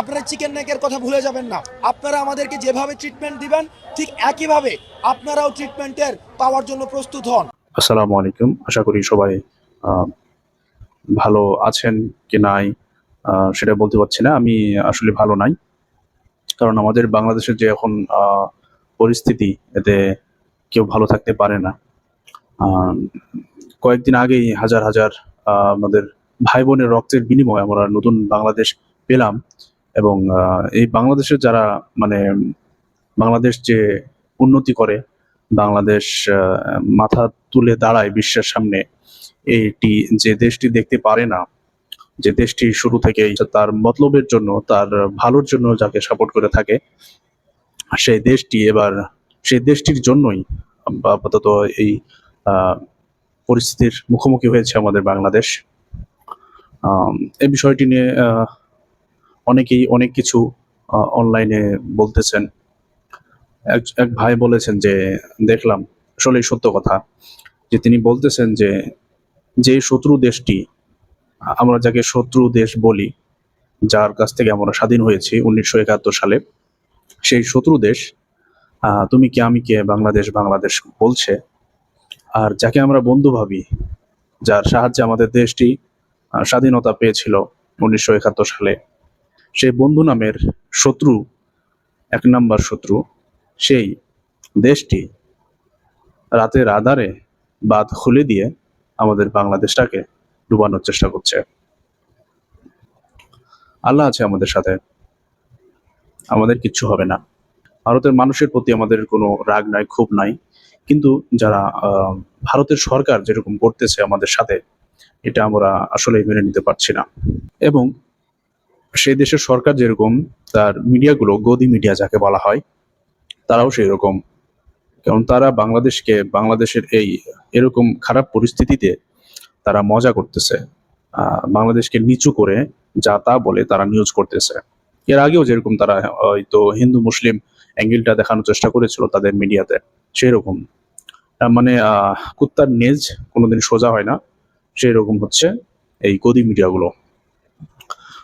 আপনারা চিকেন নেকের কথা ভুলে যাবেন না। আপনারা আমাদেরকে যেভাবে ট্রিটমেন্ট দিবেন, ঠিক একইভাবে আপনারাও ট্রিটমেন্টের পাওয়ার জন্য প্রস্তুত হন। আসসালামু আলাইকুম। আশা করি সবাই ভালো আছেন কি নাই সেটা বলতে পারছি না। আমি আসলে ভালো নাই। কারণ আমাদের বাংলাদেশের যে এখন পরিস্থিতি, এতে কেউ ভালো থাকতে পারে না। কয়েকদিন আগেই হাজার হাজার আমাদের ভাই বোনের রক্তের বিনিময়ে আমরা নতুন বাংলাদেশ পেলাম। এবং এই বাংলাদেশের যারা মানে বাংলাদেশ যে উন্নতি করে, বাংলাদেশ মাথা তুলে দাঁড়ায় বিশ্বের সামনে এটি যে দেশটি দেখতে পারে না, যে দেশটি শুরু থেকেই তার মতলবের জন্য, তার ভালোর জন্য যাকে সাপোর্ট করে থাকে, সেই দেশটি এবার, সেই দেশটির জন্যই আপাতত এই পরিস্থিতির মুখোমুখি হয়েছে আমাদের বাংলাদেশ। এই বিষয়টি নিয়ে অনেকেই অনেক কিছু অনলাইনে বলতেছেন। এক এক ভাই বলেছেন যে, দেখলাম আসলে সত্য কথা যে তিনি বলতেছেন যে যে শত্রু দেশটি, আমরা যাকে শত্রু দেশ বলি, যার কাছ থেকে আমরা স্বাধীন হয়েছি উনিশশো একাত্তর সালে, সেই শত্রু দেশ তুমি কে আমি কে বাংলাদেশ বাংলাদেশ বলছে? আর যাকে আমরা বন্ধু ভাবি, যার সাহায্যে আমাদের দেশটি স্বাধীনতা পেয়েছিল উনিশশো একাত্তর সালে সেই বন্ধু নামের শত্রু, এক নাম্বার শত্রু, সেই দেশটি রাতের আধারে বাদ খুলে দিয়ে আমাদের বাংলাদেশটাকে ডুবানোর চেষ্টা করছে। আল্লাহ আছে আমাদের সাথে। আমাদের কিচ্ছু হবে না। ভারতের মানুষের প্রতি আমাদের কোনো রাগ নাই, ক্ষোভ নাই। কিন্তু যারা ভারতের সরকার যেরকম করতেছে আমাদের সাথে, এটা আমরা আসলে মেনে নিতে পারছি না। এবং সেই দেশের সরকার যেরকম, তার মিডিয়াগুলো গদি মিডিয়া যাকে বলা হয়, তারাও সেই রকম কারণ তারা বাংলাদেশকে, বাংলাদেশের এই এরকম খারাপ পরিস্থিতিতে তারা মজা করতেছে। বাংলাদেশকে নিচু করে যা তা বলে তারা নিউজ করতেছে। এর আগেও যেরকম তারা, হয়তো হিন্দু, মুসলিম অ্যাঙ্গেলটা দেখানোর চেষ্টা করেছিল তাদের মিডিয়াতে সেই রকম মানে কুত্তার নেজ কোনোদিন সোজা হয় না সেই রকম হচ্ছে এই গদি মিডিয়াগুলো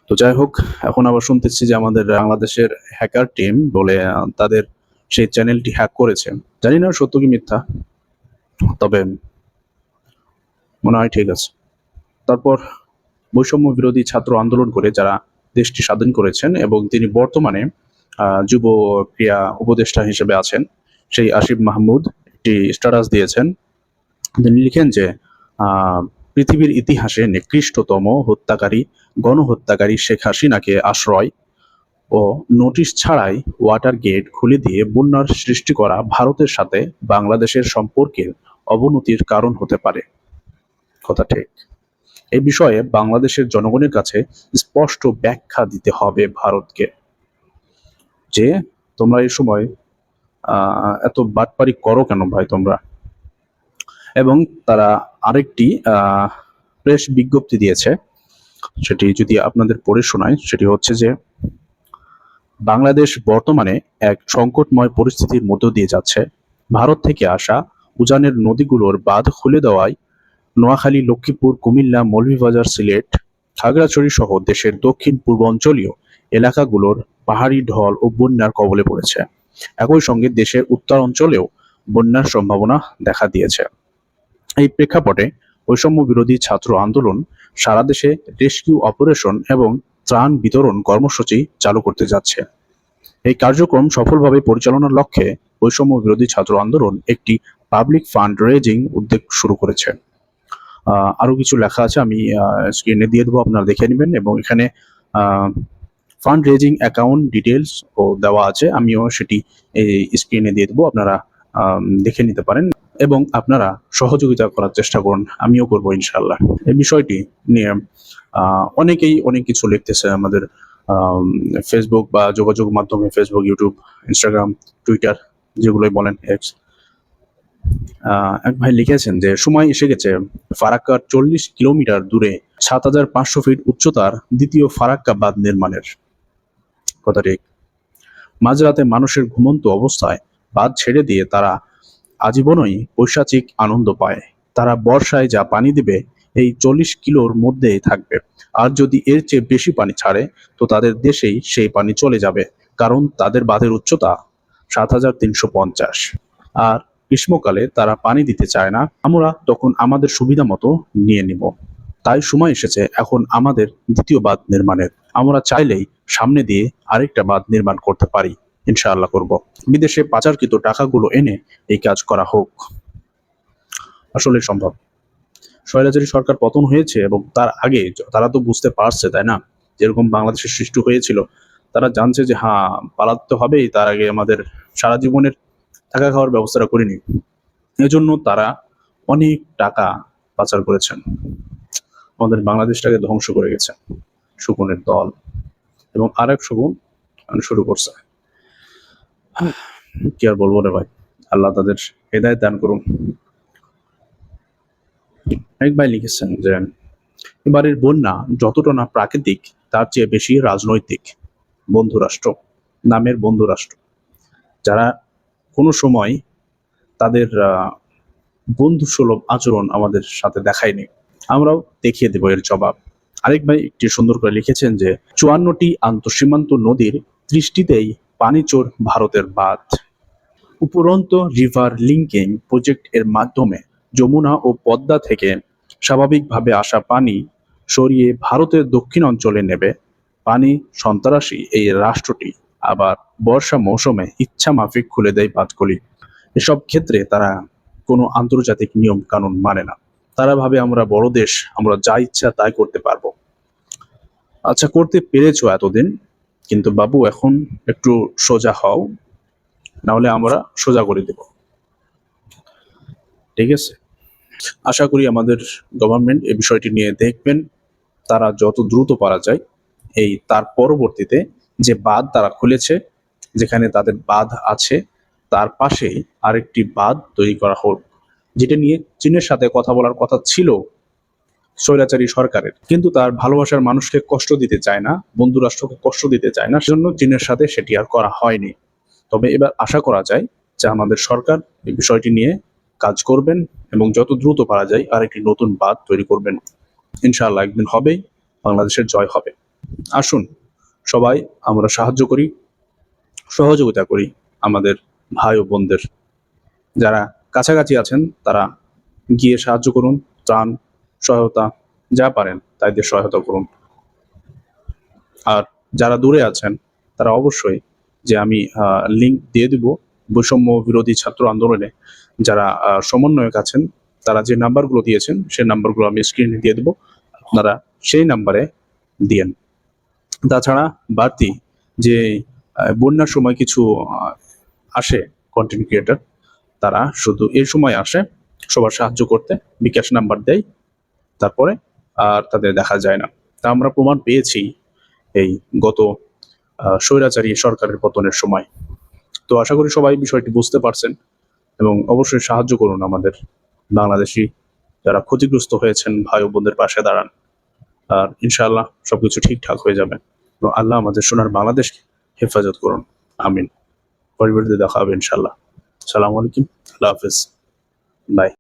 তো যাই হোক, এখন আবার শুনতেছি যে আমাদের বাংলাদেশের হ্যাকার টিম বলে তাদের সেই চ্যানেলটি হ্যাক করেছে। জানি না সত্য কি মিথ্যা, তবে মনে হয় ঠিক আছে। তারপর বৈষম্য বিরোধী ছাত্র আন্দোলন করে যারা দেশটি স্বাধীন করেছেন এবং তিনি বর্তমানে যুব ক্রিয়া উপদেষ্টা হিসেবে আছেন, সেই আসিফ মাহমুদ একটি স্ট্যাটাস দিয়েছেন। তিনি লিখেন যে পৃথিবীর ইতিহাসে নিকৃষ্টতম হত্যাকারী, গণহত্যাকারী শেখ হাসিনাকে আশ্রয় ও নোটিশ ছাড়াই ওয়াটার গেট খুলে দিয়ে বন্যার সৃষ্টি করা ভারতের সাথে বাংলাদেশের সম্পর্কের অবনতির কারণ হতে পারে। কথা ঠিক। এই বিষয়ে বাংলাদেশের জনগণের কাছে স্পষ্ট ব্যাখ্যা দিতে হবে ভারতকে। যে তোমরা এই সময় এত বাটপারি করো কেন ভাই তোমরা? এবং তারা আরেকটি প্রেস বিজ্ঞপ্তি দিয়েছে। সেটি যদি আপনাদের পড়ে শোনায়, সেটি হচ্ছে যে, বাংলাদেশ বর্তমানে এক সংকটময় পরিস্থিতির মধ্য দিয়ে যাচ্ছে। ভারত থেকে আসা উজানের নদীগুলোর বাঁধ খুলে দেওয়ায় নোয়াখালী, লক্ষ্মীপুর, কুমিল্লা, মৌলভীবাজার, সিলেট, খাগড়াছড়ি সহ দেশের দক্ষিণ পূর্বাঞ্চলীয় এলাকাগুলোর পাহাড়ি ঢল ও বন্যার কবলে পড়েছে। একই সঙ্গে দেশের উত্তর অঞ্চলেও বন্যার সম্ভাবনা দেখা দিয়েছে। এই প্রেক্ষাপটে বৈষম্য বিরোধী ছাত্র আন্দোলন সারা দেশে রেস্কিউ অপারেশন এবং ত্রাণ বিতরণ কর্মসূচি চালু করতে যাচ্ছে। এই কার্যক্রম সফলভাবে পরিচালনার লক্ষ্যে বৈষম্য বিরোধী ছাত্র আন্দোলন একটি পাবলিক ফান্ড রেজিং উদ্যোগ শুরু করেছে। আহ, আরও কিছু লেখা আছে আমি স্ক্রিনে দিয়ে দেবো আপনারা দেখে নেবেন এবং এখানে ফান্ড রেজিং অ্যাকাউন্ট ডিটেলস ও দেওয়া আছে আমিও সেটি এই স্ক্রিনে দিয়ে দেবো আপনারা দেখে নিতে পারেন। এবং আপনারা সহযোগিতা করার চেষ্টা করুন আমিও করব ইনশাল্লাহ এই বিষয়টি নিয়ে অনেকেই অনেক কিছু লিখতেছে আমাদের আম, ফেসবুক বা যোগাযোগ মাধ্যমে ফেসবুক ইউটিউব ইনস্টাগ্রাম টুইটার যেগুলোই বলেন এক্স এক ভাই লিখেছেন যে সময় এসে গেছে। ফারাক্কার চল্লিশ কিলোমিটার দূরে সাত হাজার পাঁচশো ফিট উচ্চতার দ্বিতীয় ফারাক্কা বাঁধ নির্মাণের কথা ঠিক। মাঝরাতে মানুষের ঘুমন্ত অবস্থায় বাঁধ ছেড়ে দিয়ে তারা আজীবনই পৈশাচিক আনন্দ পায়। তারা বর্ষায় যা পানি দিবে, এই চল্লিশ কিলোর মধ্যেই থাকবে। আর যদি এর চেয়ে বেশি পানি ছাড়ে, তো তাদের দেশেই সেই পানি চলে যাবে। কারণ তাদের বাঁধের উচ্চতা সাত হাজার তিনশো পঞ্চাশ। আর গ্রীষ্মকালে তারা পানি দিতে চায় না। আমরা তখন আমাদের সুবিধা মতো নিয়ে নিব। তাই সময় এসেছে এখন আমাদের দ্বিতীয় বাঁধ নির্মাণের। আমরা চাইলেই সামনে দিয়ে আরেকটা বাঁধ নির্মাণ করতে পারি। ইনশাআল্লাহ করব। বিদেশে পাচারকৃত টাকাগুলো এনে এই কাজ করা হোক। আসলে সম্ভব। স্বৈরাচারী সরকার পতন হয়েছে এবং তার আগে তারা তো বুঝতে পারছে, তাই না? যেরকম বাংলাদেশের সৃষ্টি হয়েছিল, তারা জানছে যে হ্যাঁ পালাতে হবেই, তার আগে আমাদের সারা জীবনের থাকা খাওয়ার ব্যবস্থাটা করিনি। এজন্য তারা অনেক টাকা পাচার করেছেন। আমাদের বাংলাদেশটাকে ধ্বংস করে গেছে। শকুনের দল এবং আরেক শকুন শুরু করছে। কি আর বলব রে ভাই? আল্লাহ তাদের হেদায়ত দান করুন। এক ভাই লিখেছেন যে, এবারের বন্যা যতটা না প্রাকৃতিক, তার চেয়ে বেশি রাজনৈতিক। বন্ধু রাষ্ট্র, নামের বন্ধু রাষ্ট্র। যারা কোনো সময় তাদের বন্ধু সুলভ আচরণ আমাদের সাথে দেখায়নি, আমরাও দেখিয়ে দেব এর জবাব। আরেক ভাই একটি সুন্দর করে লিখেছেন যে, চুয়ান্নটি আন্তঃসীমান্ত নদীর ত্রিশটিতেই পানিচোর ভারতের বাঁধ। উপরন্ত রিভার লিঙ্কিং প্রজেক্ট এর মাধ্যমে যমুনা ও পদ্মা থেকে স্বাভাবিকভাবে আসা পানি সরিয়ে ভারতের দক্ষিণ অঞ্চলে নেবে। পানি সন্ত্রাসী এই রাষ্ট্রটি আবার বর্ষা মৌসুমে ইচ্ছা মাফিক খুলে দেয় বাঁধগুলি। এসব ক্ষেত্রে তারা কোনো আন্তর্জাতিক নিয়ম কানুন মানে না। তারা ভাবে, আমরা বড় দেশ, আমরা যা ইচ্ছা তাই করতে পারব। আচ্ছা করতে পেরেছ এতদিন? কিন্তু বাবু, এখন একটু সোজা হও, নাহলে আমরা সোজা করে দেব। ঠিক আছে? আশা করি আমাদের গভর্নমেন্ট এই বিষয়টি নিয়ে দেখবেন, তারা যত দ্রুত পারা যায়, এই তার পরবর্তীতে যে বাঁধ তারা খুলেছে, যেখানে তাদের বাঁধ আছে, তার পাশে আরেকটি বাঁধ তৈরি করা হোক, যেটা নিয়ে চীনের সাথে কথা বলার কথা ছিল। স্বৈরাচারী সরকারের। কিন্তু তার ভালোবাসার মানুষকে কষ্ট দিতে চায় না, বন্ধু রাষ্ট্রকে কষ্ট দিতে চায় না, সেজন্য চীনের সাথে সেটি আর করা হয়নি। তবে এবার আশা করা যায় যে আমাদের সরকার এই বিষয়টি নিয়ে কাজ করবেন এবং যত দ্রুত পারা যায় আরেকটি নতুন বাঁধ তৈরি করবেন। ইনশাআল্লাহ একদিন হবেই, বাংলাদেশের জয় হবে। আসুন সবাই আমরা সাহায্য করি, সহযোগিতা করি আমাদের ভাই ও বোনদের। যারা কাছাকাছি আছেন তারা গিয়ে সাহায্য করুন, ত্রাণ সহায়তা যা পারেন তাদের সহায়তা করুন। আর যারা দূরে আছেন, তারা অবশ্যই যে আমি লিংক দিয়ে দিব বৈষম্য বিরোধী ছাত্র আন্দোলনে। যারা সমন্বয়ক আছেন, তারা যে নাম্বারগুলো দিয়েছেন, সেই নাম্বারগুলো আমি স্ক্রিনে দিয়ে দেবো। আপনারা সেই নাম্বারে দিয়েন। তাছাড়া বাড়তি যে বন্যার সময় কিছু আসে কন্টেন্ট ক্রিয়েটার তারা শুধু এই সময় আসে, সবার সাহায্য করতে বিকাশ নাম্বার দেয় তারপরে আর তাদের দেখা যায় না। তা আমরা প্রমাণ পেয়েছি এই গত স্বৈরাচারী সরকারের পতনের সময়। তো আশা করি সবাই বিষয়টি বুঝতে পারছেন এবং অবশ্যই সাহায্য করুন আমাদের বাংলাদেশি যারা ক্ষতিগ্রস্ত হয়েছেন, ভাই বোনদের পাশে দাঁড়ান। আর ইনশাআল্লাহ সবকিছু ঠিকঠাক হয়ে যাবে। আল্লাহ আমাদের সোনার বাংলাদেশকে হেফাজত করুন। আমিন। পরিবর্তে দেখা হবে ইনশাআল্লাহ। সালাম আলাইকুম। আল্লাহ হাফিজ। বাই।